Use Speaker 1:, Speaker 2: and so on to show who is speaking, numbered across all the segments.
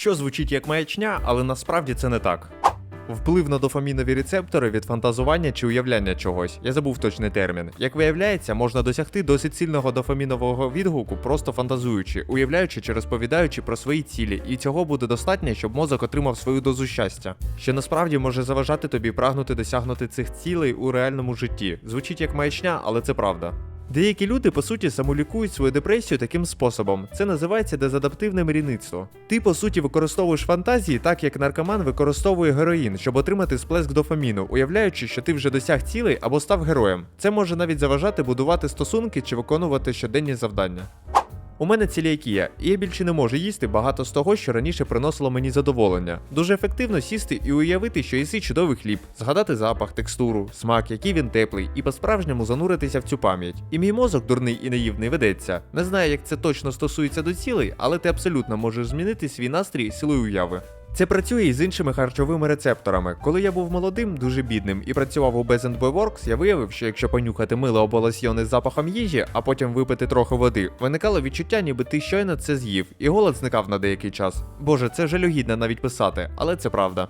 Speaker 1: що звучить як маячня, але насправді це не так. Вплив на дофамінові рецептори від фантазування чи уявляння чогось. Я забув точний термін. Як виявляється, можна досягти досить сильного дофамінового відгуку, просто фантазуючи, уявляючи чи розповідаючи про свої цілі, і цього буде достатньо, щоб мозок отримав свою дозу щастя, що насправді може заважати тобі прагнути досягнути цих цілей у реальному житті. Звучить як маячня, але це правда. Деякі люди по суті самолікують свою депресію таким способом. Це називається дезадаптивне мрійництво. Ти по суті використовуєш фантазії так, як наркоман використовує героїн, щоб отримати сплеск дофаміну, уявляючи, що ти вже досяг цілей або став героєм. Це може навіть заважати будувати стосунки чи виконувати щоденні завдання. У мене целіакія, і я більше не можу їсти багато з того, що раніше приносило мені задоволення. Дуже ефективно сісти і уявити, що їси чудовий хліб, згадати запах, текстуру, смак, який він теплий, і по-справжньому зануритися в цю пам'ять. І мій мозок дурний і наївний ведеться. Не знаю, як це точно стосується до цілей, але ти абсолютно можеш змінити свій настрій силою уяви. Це працює і з іншими харчовими рецепторами. Коли я був молодим, дуже бідним і працював у Best Works, я виявив, що якщо понюхати мило або лосьйони з запахом їжі, а потім випити трохи води, виникало відчуття, ніби ти щойно це з'їв, і голод зникав на деякий час. Боже, це жалюгідно навіть писати, але це правда.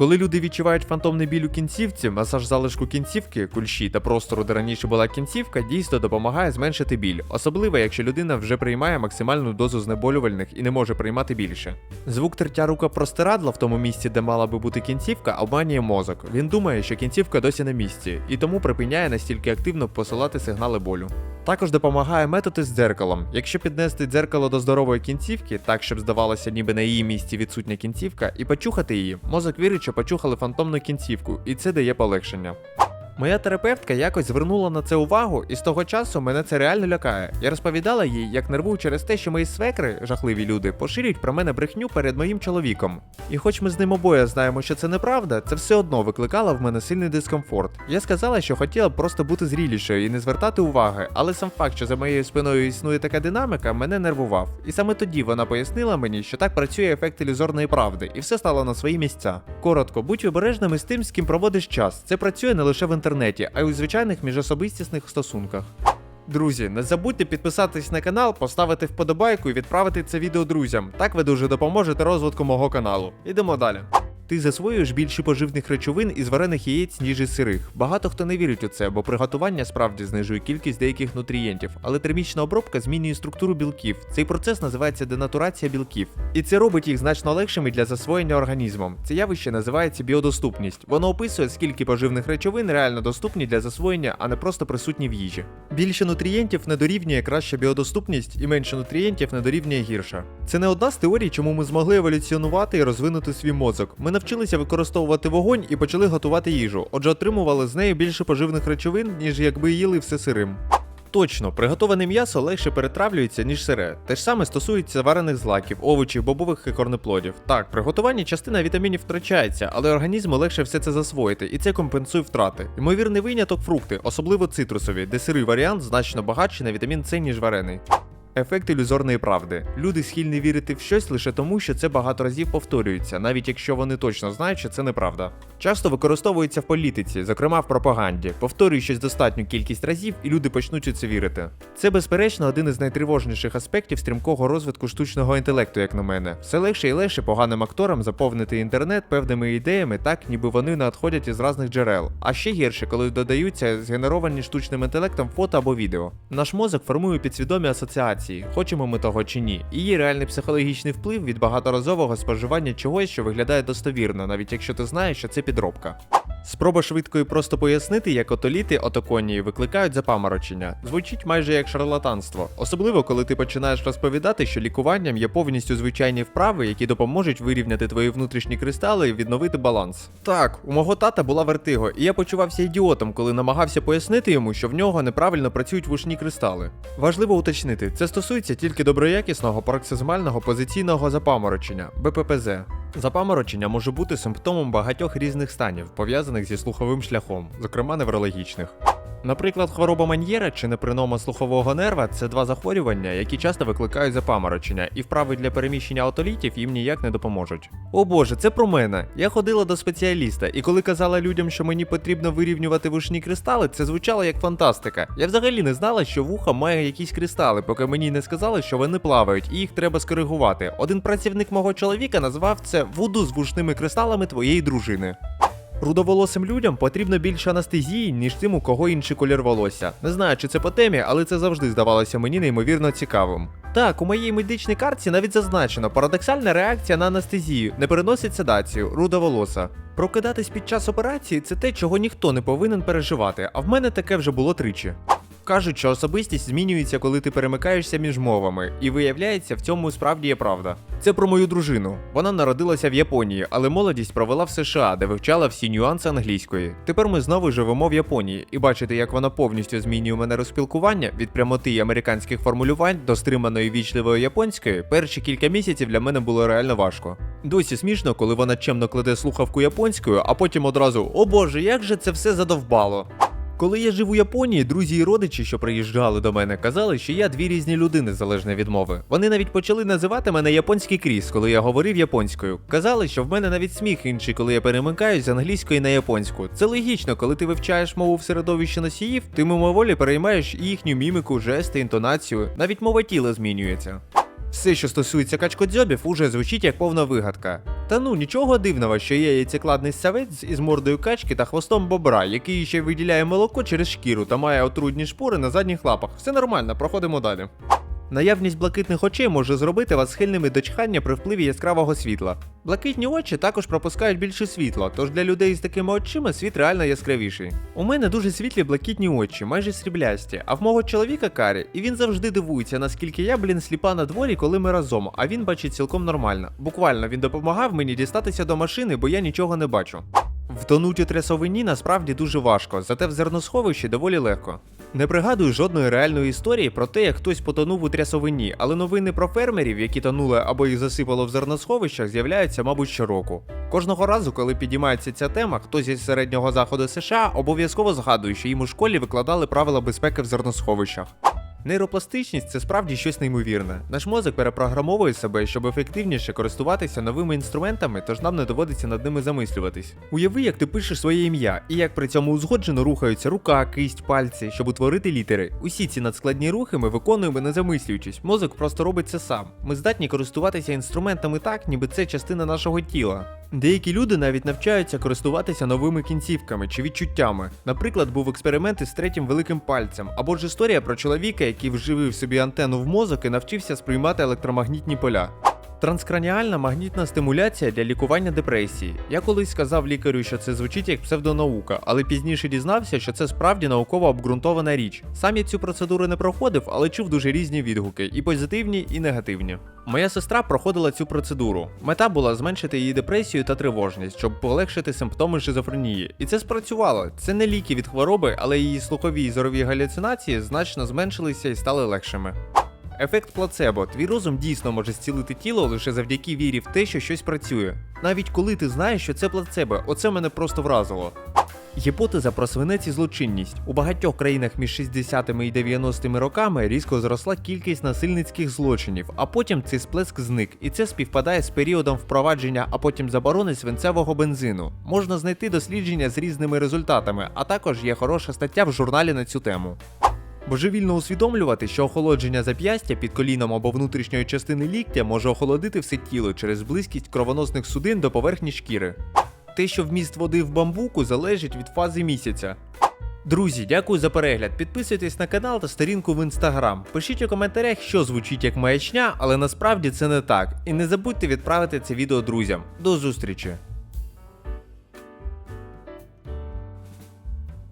Speaker 1: Коли люди відчувають фантомний біль у кінцівці, масаж залишку кінцівки, кульші та простору, де раніше була кінцівка, дійсно допомагає зменшити біль, особливо якщо людина вже приймає максимальну дозу знеболювальних і не може приймати більше. Звук тертя рука простирадла в тому місці, де мала би бути кінцівка, обманює мозок. Він думає, що кінцівка досі на місці, і тому припиняє настільки активно посилати сигнали болю. Також допомагає метод із дзеркалом. Якщо піднести дзеркало до здорової кінцівки, так щоб здавалося, ніби на її місці відсутня кінцівка, і почухати її, мозок вірить, що почухали фантомну кінцівку, і це дає полегшення. Моя терапевтка якось звернула на це увагу, і з того часу мене це реально лякає. Я розповідала їй, як нервую через те, що мої свекри, жахливі люди, поширюють про мене брехню перед моїм чоловіком. І хоч ми з ним обоє знаємо, що це неправда, це все одно викликало в мене сильний дискомфорт. Я сказала, що хотіла б просто бути зрілішою і не звертати уваги, але сам факт, що за моєю спиною існує така динаміка, мене нервував. І саме тоді вона пояснила мені, що так працює ефект ілюзорної правди, і все стало на свої місця. Коротко, будь обережними з тим, з ким проводиш час. Це працює не лише в інтернеті, а й у звичайних міжособистісних стосунках. Друзі, не забудьте підписатись на канал, поставити вподобайку і відправити це відео друзям. Так ви дуже допоможете розвитку мого каналу. Ідемо далі. Ти засвоюєш більше поживних речовин із варених яєць, ніж із сирих. Багато хто не вірить у це, бо приготування справді знижує кількість деяких нутрієнтів, але термічна обробка змінює структуру білків. Цей процес називається денатурація білків. І це робить їх значно легшими для засвоєння організмом. Це явище називається біодоступність. Воно описує, скільки поживних речовин реально доступні для засвоєння, а не просто присутні в їжі. Більше нутрієнтів не дорівнює краща біодоступність, і менше нутрієнтів не дорівнює гірша. Це не одна з теорій, чому ми змогли еволюціонувати і розвинути свій мозок. Ми навчилися використовувати вогонь і почали готувати їжу, отже, отримували з неї більше поживних речовин, ніж якби їли все сирим. Точно, приготоване м'ясо легше перетравлюється, ніж сире. Те ж саме стосується варених злаків, овочів, бобових і корнеплодів. Так, при готуванні частина вітамінів втрачається, але організму легше все це засвоїти, і це компенсує втрати. Ймовірний виняток фрукти, особливо цитрусові, де сирий варіант значно багатший на вітамін С, ніж варений. Ефект ілюзорної правди. Люди схильні вірити в щось лише тому, що це багато разів повторюється, навіть якщо вони точно знають, що це неправда. Часто використовується в політиці, зокрема в пропаганді. Повторюй щось достатню кількість разів, і люди почнуть у це вірити. Це, безперечно, один із найтривожніших аспектів стрімкого розвитку штучного інтелекту, як на мене. Все легше і легше поганим акторам заповнити інтернет певними ідеями, так ніби вони надходять із різних джерел. А ще гірше, коли додаються згенеровані штучним інтелектом фото або відео. Наш мозок формує підсвідомі асоціації, хочемо ми того чи ні. І є реальний психологічний вплив від багаторазового споживання чогось, що виглядає достовірно, навіть якщо ти знаєш, що це підробка. Спроба швидко і просто пояснити, як отоліти отоконії викликають запаморочення. Звучить майже як шарлатанство, особливо коли ти починаєш розповідати, що лікуванням є повністю звичайні вправи, які допоможуть вирівняти твої внутрішні кристали і відновити баланс. Так, у мого тата була вертиго, і я почувався ідіотом, коли намагався пояснити йому, що в нього неправильно працюють вушні кристали. Важливо уточнити, це стосується тільки доброякісного пароксизмального позиційного запаморочення БППЗ. Запаморочення може бути симптомом багатьох різних станів, пов'язаних зі слуховим шляхом, зокрема неврологічних. Наприклад, хвороба Маньєра чи непринома слухового нерва це два захворювання, які часто викликають запаморочення, і вправи для переміщення отолітів їм ніяк не допоможуть. О боже, це про мене. Я ходила до спеціаліста, і коли казала людям, що мені потрібно вирівнювати вушні кристали, це звучало як фантастика. Я взагалі не знала, що вуха має якісь кристали, поки мені не сказали, що вони плавають, і їх треба скоригувати. Один працівник мого чоловіка назвав це вуду з вушними кристалами твоєї дружини. Рудоволосим людям потрібно більше анестезії, ніж тим, у кого інший колір волосся. Не знаю, чи це по темі, але це завжди здавалося мені неймовірно цікавим. Так, у моїй медичній картці навіть зазначено парадоксальна реакція на анестезію, не переносить седацію, рудоволоса. Прокидатись під час операції це те, чого ніхто не повинен переживати, а в мене таке вже було тричі. Кажуть, що особистість змінюється, коли ти перемикаєшся між мовами, і виявляється, в цьому справді є правда. Це про мою дружину. Вона народилася в Японії, але молодість провела в США, де вивчала всі нюанси англійської. Тепер ми знову живемо в Японії, і бачити, як вона повністю змінює мене розпілкування від прямоти й американських формулювань до стриманої вічливої японської, перші кілька місяців для мене було реально важко. Досі смішно, коли вона чемно кладе слухавку японською, а потім одразу О боже, як же це все задовбало. Коли я жив у Японії, друзі і родичі, що приїжджали до мене, казали, що я дві різні людини залежно від мови. Вони навіть почали називати мене японський кріс, коли я говорив японською. Казали, що в мене навіть сміх інший, коли я перемикаюсь з англійської на японську. Це логічно, коли ти вивчаєш мову в середовищі носіїв, ти мимоволі переймаєш їхню міміку, жести, інтонацію, навіть мова тіла змінюється. Все, що стосується качкодзьобів, уже звучить як повна вигадка. Та ну нічого дивного, що є яйцекладний савець із мордою качки та хвостом бобра, який ще виділяє молоко через шкіру та має отрудні шпори на задніх лапах. Все нормально, проходимо далі. Наявність блакитних очей може зробити вас схильними до чхання при впливі яскравого світла. Блакитні очі також пропускають більше світла, тож для людей з такими очима світ реально яскравіший. У мене дуже світлі блакитні очі, майже сріблясті, а в мого чоловіка карі, і він завжди дивується, наскільки я, блін, сліпа на дворі, коли ми разом, а він бачить цілком нормально. Буквально він допомагав мені дістатися до машини, бо я нічого не бачу. Втонуть у трясовині насправді дуже важко, зате в зерносховищі доволі легко. Не пригадую жодної реальної історії про те, як хтось потонув у трясовині, але новини про фермерів, які тонули або їх засипало в зерносховищах, з'являються, мабуть, щороку. Кожного разу, коли підіймається ця тема, хтось із середнього заходу США обов'язково згадує, що їм у школі викладали правила безпеки в зерносховищах. Нейропластичність це справді щось неймовірне. Наш мозок перепрограмовує себе, щоб ефективніше користуватися новими інструментами, тож нам не доводиться над ними замислюватись. Уяви, як ти пишеш своє ім'я, і як при цьому узгоджено рухаються рука, кисть, пальці, щоб утворити літери. Усі ці надскладні рухи ми виконуємо не замислюючись. Мозок просто робить це сам. Ми здатні користуватися інструментами так, ніби це частина нашого тіла. Деякі люди навіть навчаються користуватися новими кінцівками чи відчуттями. Наприклад, був експеримент із третім великим пальцем, або ж історія про чоловіка, який вживив собі антенну в мозок і навчився сприймати електромагнітні поля. Транскраніальна магнітна стимуляція для лікування депресії. Я колись сказав лікарю, що це звучить як псевдонаука, але пізніше дізнався, що це справді науково обґрунтована річ. Сам я цю процедуру не проходив, але чув дуже різні відгуки, і позитивні, і негативні. Моя сестра проходила цю процедуру. Мета була зменшити її депресію та тривожність, щоб полегшити симптоми шизофренії. І це спрацювало. Це не ліки від хвороби, але її слухові і зорові галюцинації значно зменшилися і стали легшими. Ефект плацебо. Твій розум дійсно може зцілити тіло лише завдяки вірі в те, що щось працює. Навіть коли ти знаєш, що це плацебо, оце мене просто вразило. Гіпотеза про свинець і злочинність. У багатьох країнах між 60-ми і 90-ми роками різко зросла кількість насильницьких злочинів, а потім цей сплеск зник, і це співпадає з періодом впровадження, а потім заборони свинцевого бензину. Можна знайти дослідження з різними результатами, а також є хороша стаття в журналі на цю тему. Божевільно усвідомлювати, що охолодження зап'ястя під коліном або внутрішньої частини ліктя може охолодити все тіло через близькість кровоносних судин до поверхні шкіри. Те, що вміст води в бамбуку, залежить від фази місяця. Друзі, дякую за перегляд. Підписуйтесь на канал та сторінку в інстаграм. Пишіть у коментарях, що звучить як маячня, але насправді це не так. І не забудьте відправити це відео друзям. До зустрічі!